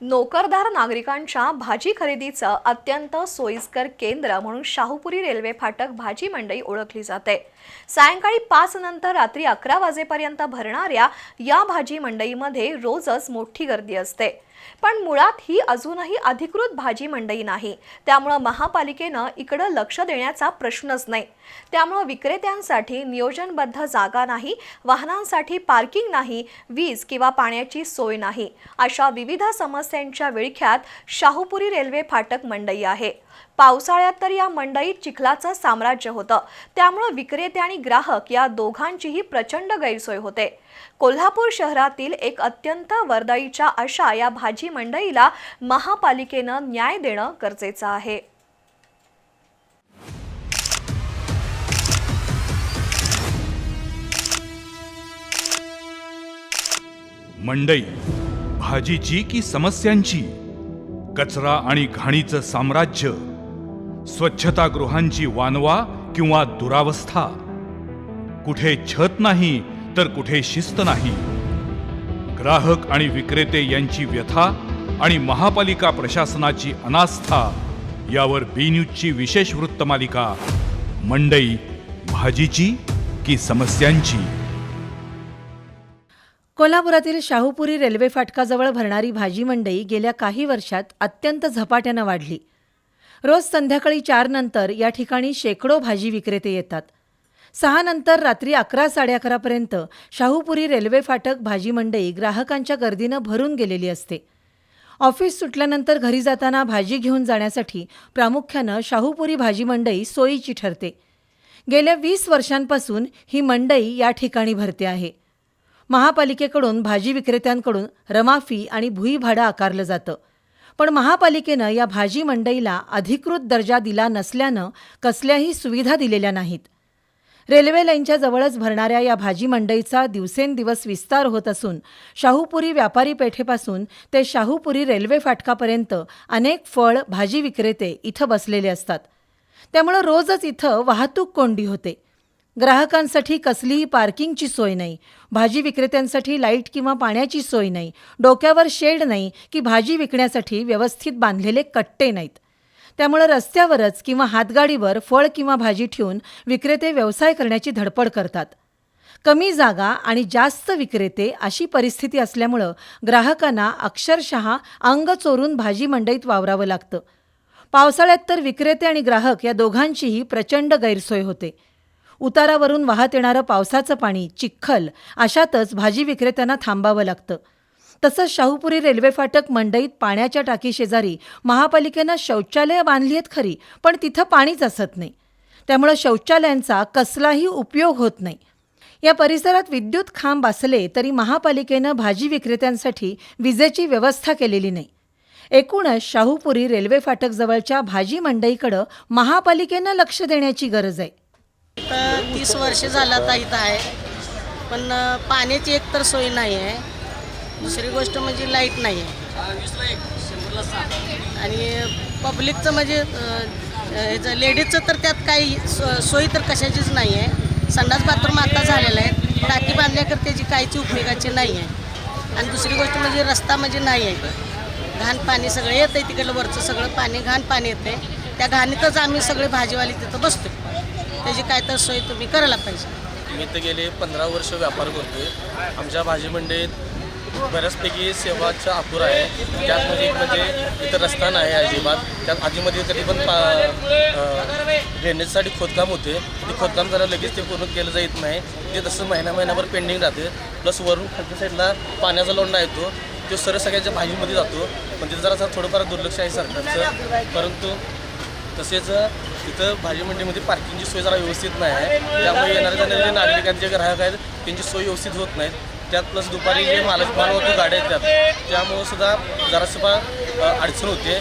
नोकरदार नागरिकांच्या भाजी खरेदीचं अत्यंत सोयीस्कर केंद्र म्हणून शाहूपुरी रेल्वे फाटक भाजी मंडई ओळखली जाते. सायंकाळी पाच नंतर रात्री अकरा वाजेपर्यंत भरणाऱ्या या भाजी मंडईमध्ये रोजच मोठी गर्दी असते. पण मुळात ही अजूनही अधिकृत भाजी मंडई नाही. त्यामुळं महापालिकेनं इकडं लक्ष देण्याचा प्रश्नच नाही. त्यामुळं विक्रेत्यांसाठी नियोजनबद्ध जागा नाही वाहनांसाठी पार्किंग नाही वीज किंवा पाण्याची सोय नाही. अशा विविध समस्यांच्या विळख्यात शाहूपुरी रेल्वे फाटक मंडई आहे. पावसाळ्यात तर या मंडईत चिखलाचं साम्राज्य होतं. त्यामुळं विक्रेते आणि ग्राहक या दोघांचीही प्रचंड गैरसोय होते. कोल्हापूर शहरातील एक अत्यंत वर्दळीच्या अशा या भाजी मंडईला महापालिकेनं न्याय देणं गरजेचं आहे. मंडई भाजीची की समस्यांची? कचरा आणि घाणीचं साम्राज्य? स्वच्छतागृहांची वानवा किंवा दुरावस्था? कुठे छत नाही तर कुठे शिस्त नाही? ग्राहक आणि विक्रेते यांची व्यथा आणि महापालिका प्रशासनाची अनास्था यावर बी न्यूजची विशेष वृत्तमालिका. मंडई भाजीची की समस्यांची? कोल्हापुरातील शाहूपुरी रेल्वे फाटकाजवळ भरणारी भाजी मंडई गेल्या काही वर्षात अत्यंत झपाट्यानं वाढली. रोज संध्याकाळी चार नंतर या ठिकाणी शेकडो भाजी विक्रेते येतात. सहा नंतर रात्री अकरा साडे अकरापर्यंत शाहूपुरी रेल्वे फाटक भाजी मंडई ग्राहकांच्या गर्दीनं भरून गेलेली असते. ऑफिस सुटल्यानंतर घरी जाताना भाजी घेऊन जाण्यासाठी प्रामुख्यानं शाहूपुरी भाजी मंडई सोयीची ठरते. गेल्या वीस वर्षांपासून ही मंडई या ठिकाणी भरते आहे. महापालिकेकडून भाजी विक्रेत्यांकडून रमाफी आणि भुईभाडं आकारलं जातं. पण महापालिकेनं या भाजी मंडईला अधिकृत दर्जा दिला नसल्यानं कसल्याही सुविधा दिलेल्या नाहीत. रेल्वे लाईनच्या जवळच भरणाऱ्या या भाजी मंडईचा दिवसेंदिवस विस्तार होत असून शाहूपुरी व्यापारी पेठेपासून ते शाहूपुरी रेल्वे फाटकापर्यंत अनेक फळ भाजी विक्रेते इथं बसलेले असतात. त्यामुळं रोजच इथं वाहतूक कोंडी होते. ग्राहकांसाठी कसलीही पार्किंगची सोय नाही. भाजी विक्रेत्यांसाठी लाइट किंवा पाण्याची सोय नाही. डोक्यावर शेड नाही की भाजी विकण्यासाठी व्यवस्थित बांधलेले कट्टे नाहीत. त्यामुळे रस्त्यावरच किंवा हातगाडीवर फळ किंवा भाजी ठेवून विक्रेते व्यवसाय करण्याची धडपड करतात. कमी जागा आणि जास्त विक्रेते अशी परिस्थिती असल्यामुळं ग्राहकांना अक्षरशः अंग चोरून भाजी मंडईत वावरावं लागतं. पावसाळ्यात तर विक्रेते आणि ग्राहक या दोघांचीही प्रचंड गैरसोय होते. उतारावरून वाहत येणारं पावसाचं पाणी चिखल अशातच भाजी विक्रेत्यांना थांबावं लागतं. तसंच शाहूपुरी रेल्वे फाटक मंडईत पाण्याच्या टाकीशेजारी महापालिकेनं शौचालयं बांधली आहेत खरी पण तिथं पाणीच असत नाही. त्यामुळं शौचालयांचा कसलाही उपयोग होत नाही. या परिसरात विद्युत खांब असले तरी महापालिकेनं भाजी विक्रेत्यांसाठी विजेची व्यवस्था केलेली नाही. एकूणच शाहूपुरी रेल्वे फाटक जवळच्या भाजी मंडईकडं महापालिकेनं लक्ष देण्याची गरज आहे. तर तीस वर्ष झालं आता इथं आहे. पण पाण्याची एकतर सोय नाही आहे. दुसरी गोष्ट म्हणजे लाइट नाही आहे. आणि पब्लिकचं म्हणजे ह्याचं लेडीजचं तर त्यात काही सो- सोयी तर कशाचीच नाही आहे. संडास बाथरूम आता झालेलं आहे. टाकी बांधल्याकर त्याची काहीची उपयोगाची नाही आहे. आणि दुसरी गोष्ट म्हणजे रस्ता म्हणजे नाही आहे. घाण पाणी सगळं येतं आहे तिकडलं वरचं सगळं पाणी घाण पाणी येते त्या घाणीतच आम्ही सगळे भाजीवाली तिथं बसतो त्याची काय तर सोय तुम्ही करायला पाहिजे. मी तर गेले पंधरा वर्ष व्यापार करतोय. आमच्या भाजी मंडईत बऱ्याचपैकी सेवाचा अपुरा आहे. त्यात म्हणजे एक म्हणजे इथं रस्ता नाही आहे अजिबात. त्यात आधीमध्ये तरी पण पा ड्रेनेजसाठी खोदकाम होते. ते खोदकाम जरा लगेच ते पूर्ण केलं जात नाही. ते तसं महिना महिनाभर पेंडिंग राहते. प्लस वरून खालच्या साईडला पाण्याचा लोंडा येतो. तो सरळ सगळ्याच्या भाजीमध्ये जातो. पण तिथं जरा थोडंफार दुर्लक्ष आहे सरकारचं. परंतु तसेच तिथं भाजी मंडीमध्ये पार्किंगची सोय जरा व्यवस्थित नाही आहे. त्यामुळे येणाऱ्या जाणारे नागरिकांचे ग्राहक आहेत त्यांची सोय व्यवस्थित होत नाहीत. त्यात प्लस दुपारी जे मालक होतो गाड्या येतात त्यामुळं सुद्धा जरासुद्धा अडचण होते